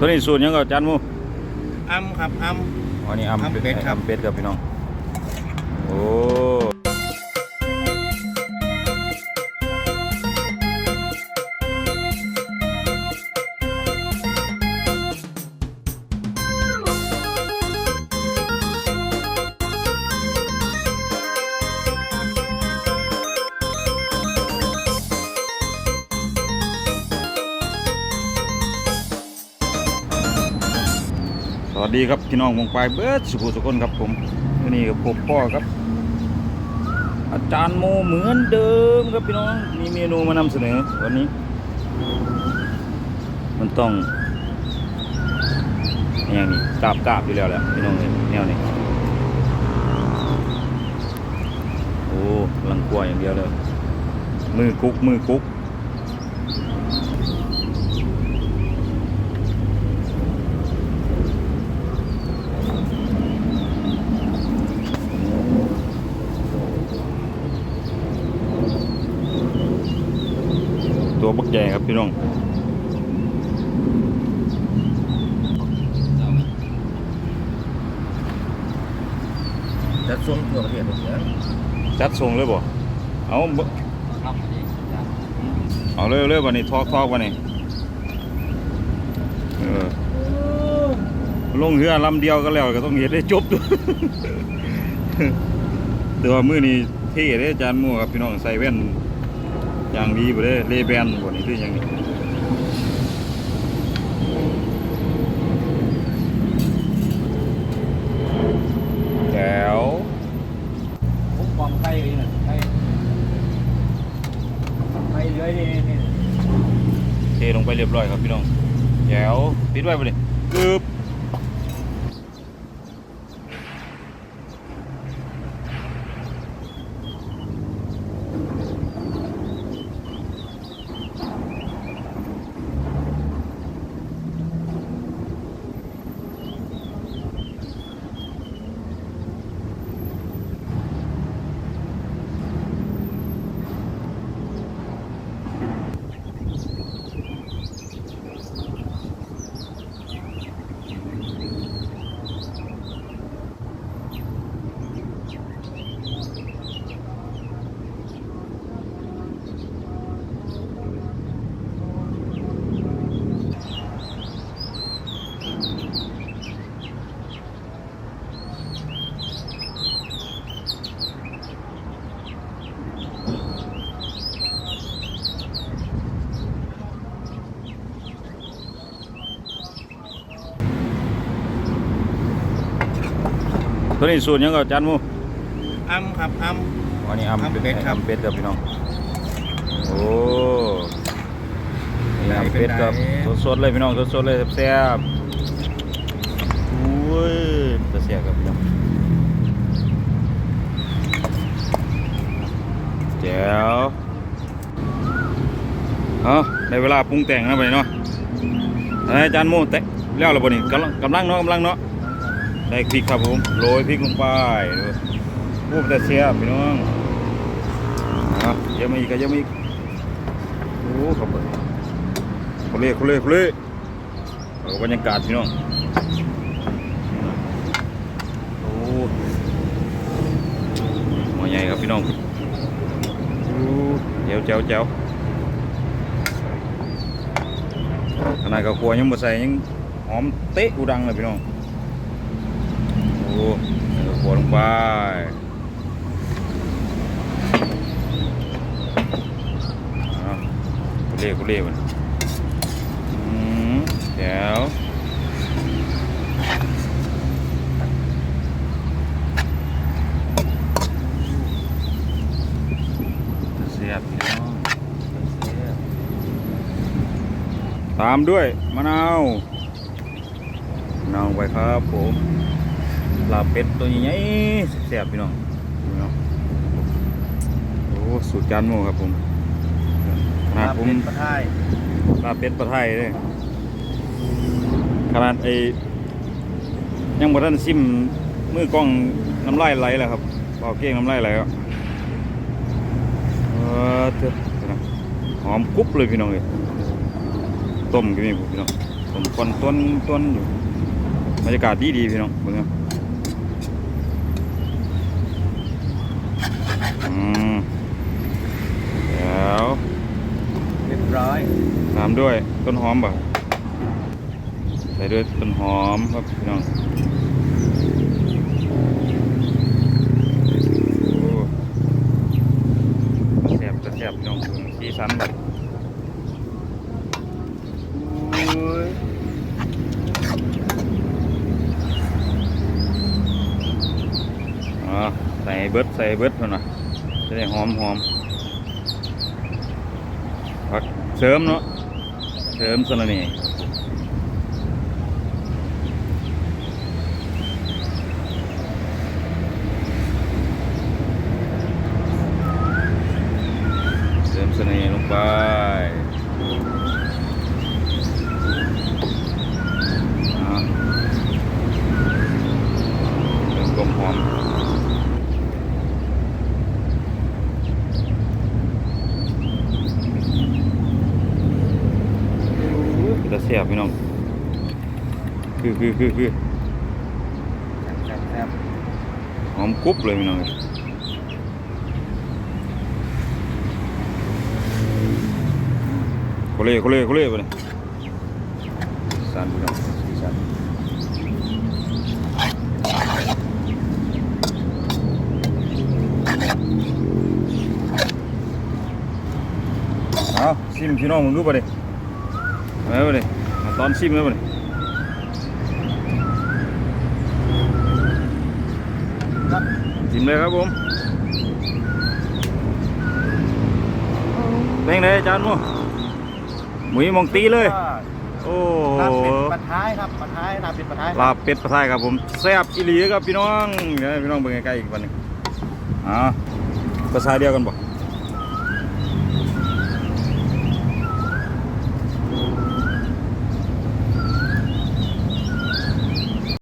ตัวนี้สูตรหยังก็จานหมูอ้ำครับอ้ำอ๋อนี่อัมอัมเป็ดครับอัมเป็ดครับพี่น้อง โอ้ วัสดีครับพี่น้องวงปลายเบิร์ดสุขุสุคนครับผมวันนี้กับผมพ่อครับ อาจารย์โมเหมือนเดิมครับพี่น้องมีเมนูมานำเสนอวันนี้ มันต้องอย่างนี้กราบกราบอยู่แล้วแหละพี่น้องเอ้ยแนวนี้โอ้กำลังกลัวอย่างเดียวเลยมือกุ๊กมือกุ๊ก ตัวบักใหญ่ครับพี่น้องจะส่งทั่วประเทศหมดเลยจัดทรงเลยบ่เอาบ่เอาเลยเลยวันนี้ทอกทอกวันนี้เออลงเรือลำเดียวก็แล้วก็ต้องเห็นได้จบด้วยแต่ว่ามื้อนี้เท่เด้อาจารย์มู่ครับพี่น้องใส่แว่น อย่างดีบ่เด้เลแบนบ่นี่คืออย่างนี้แก้วพวกความไข่เลยนะไข่ไข่เลื้อยนี่นี่เทลงไปเรียบร้อยครับพี่น้องแก้วปิดไว้บ่นี่กึบ ตัวนี้สูตรหยังก็จานหมูอ้ำครับอ้ำอันนี้อัมอัมเป็ดครับอัมเป็ดครับพี่น้อง โอ้นี่ไหนอัมเป็นเป็ดครับไหนสดๆเลยพี่น้องสดๆเลยแซ่บๆอุ้ยจะเสียบครับพี่น้องแจ๋วเอาในเวลาปรุงแต่งนะไปเนาะอะไรจานหมูแตะแล้วเราบ่นี่กำลังกำลังเนาะกำลังเนาะ ได้พริกครับผมโรยพริกลงไปพูดแต่เสียบพี่น้องอะเยอะมาอีกก็เยอะมาอีกโอ้ขอบคุณคุเล่คุเล่คุเล่บรรยากาศพี่น้องโอ้หัวใหญ่ครับพี่น้องเจ๋วเจ๋วเจ๋วขนาดกับครัวยังบ่ใส่ยังหอมเตะกูดังเลยพี่น้อง โอ้แล้วก็ขลงไปเอากุเล่กุเล่มันเดี๋ยวเสียบพี่น้องเสียบตามด้วยมะนาวมะนาวลงไปครับผม ลาบเป็ดตัวใหญ่ๆแซ่บๆพี่น้องพี่น้องโอ้สูตรจานหมูครับผมขนาดผมเป็นประทายลาบเป็ดปลาไทยเลยขนาดไอ้ยังบ่ทันซิมมือกล้องน้ำลายไหลแล้วครับเบาเก้งน้ำลายไหลแล้วเออเถอะพี่น้องหอมกรุบเลยพี่น้องเลยต้มก็มีพี่น้องต้มผมคนต้นต้นอยู่บรรยากาศดีดีๆพี่น้องเบิ่งครับ อืมแล้วเรียบร้อยตามด้วยต้นหอมบ่ใส่ด้วยต้นหอมครับพี่น้องโอ้แซ่บจะแซ่บพี่น้องสีสันแบบโอ้ยอ๋อใส่ เบิดใส่เบิดมันน่ะจะได้หอมหอมผักเสริมเนาะเสริมสนะนี่เสริมสนะนี่ลงไปอ่าเติมกลมหอม จะเสียบพี่น้องคือคือคือคือแซ่บแซ่บหอมกรุบเลยพี่น้องโคเล่โคเล่โคเล่ไปเลยสันพี่น้องสีสันเอาซิมพี่น้องมึงดูไปดิไปไปดิมา ตอนซิมแล้วไปดิครับชิมเลยครับผมเป็นไงอาจารย์มูหมุยมองตีเลย โอ้ลาบโหเป็ดปลาท้ายครับปลาท้ายลาบเป็ดปลาท้ายลาบเป็ดปลาไทยครับผมแซ่บอีหลีครับพี่น้องเดี๋ยวให้พี่น้องเบิ่งใกล้ๆอีกวันหนึงอ่าภาษาเดียวกันบ่